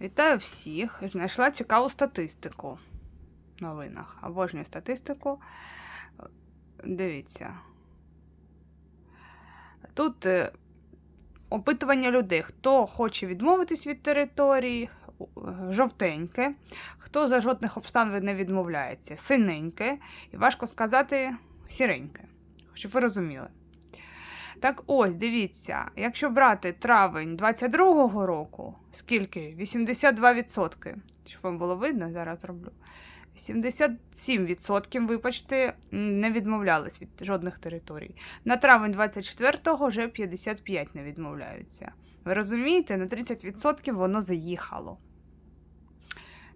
Вітаю всіх! Знайшла цікаву статистику в новинах. Обожнюю статистику. Дивіться. Тут е, опитування людей, хто хоче відмовитись від території, жовтеньке, хто за жодних обставин не відмовляється, синеньке, і важко сказати сіреньке. Щоб ви розуміли. Так ось, дивіться, якщо брати травень 22-го року, скільки? 82%. Щоб вам було видно, зараз роблю. 87%, вибачте, не відмовлялись від жодних територій. На травень 24-го вже 55 не відмовляються. Ви розумієте, на 30% воно заїхало.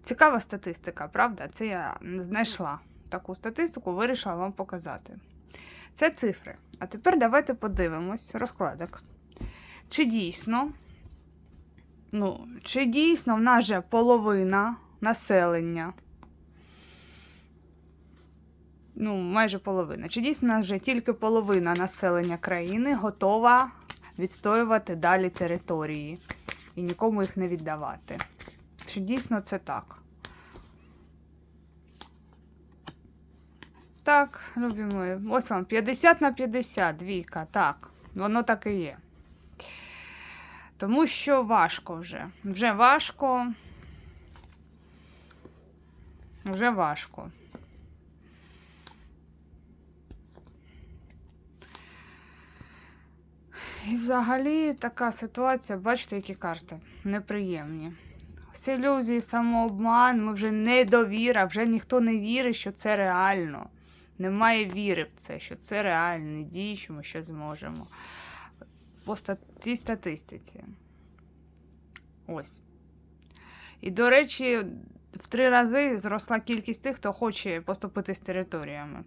Цікава статистика, правда? Це я знайшла таку статистику, вирішила вам показати. Це цифри. А тепер давайте подивимось розкладок. Чи дійсно, ну, чи дійсно в нас же половина населення, ну, майже половина, чи дійсно в нас вже тільки половина населення країни готова відстоювати далі території і нікому їх не віддавати? Чи дійсно це так? Так, любі мої. Ось вам 50 на 50, двійка. Так, воно так і є. Тому що важко вже. Вже важко. Вже важко. І взагалі така ситуація, бачите, які карти неприємні. Всі ілюзії, самообман, ми вже недовіра, вже ніхто не вірить, що це реально. Немає віри в це, що це реально, не дії, що ми щось зможемо. По цій статистиці. Ось. І, до речі, в три рази зросла кількість тих, хто хоче поступити з територіями.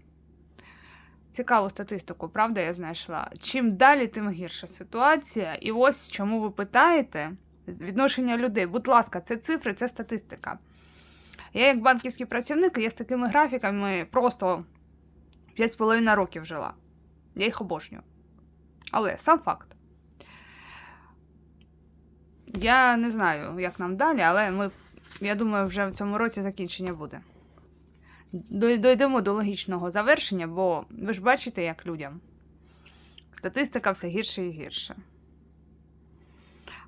Цікаву статистику, правда, я знайшла. Чим далі, тим гірша ситуація. І ось чому ви питаєте відношення людей. Будь ласка, це цифри, це статистика. Я, як банківський працівник, я з такими графіками просто 5,5 років жила. Я їх обожнюю. Але сам факт. Я не знаю, як нам далі, але ми, я думаю, вже в цьому році закінчення буде. Дой- Дойдемо до логічного завершення, бо ви ж бачите, як людям. Статистика все гірше і гірше.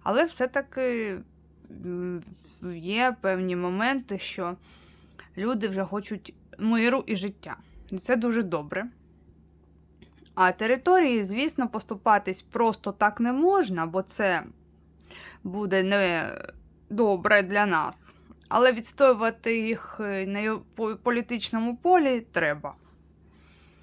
Але все-таки є певні моменти, що люди вже хочуть миру і життя. Це дуже добре. А території, звісно, поступатись просто так не можна, бо це буде не добре для нас. Але відстоювати їх е, на по- політичному полі треба.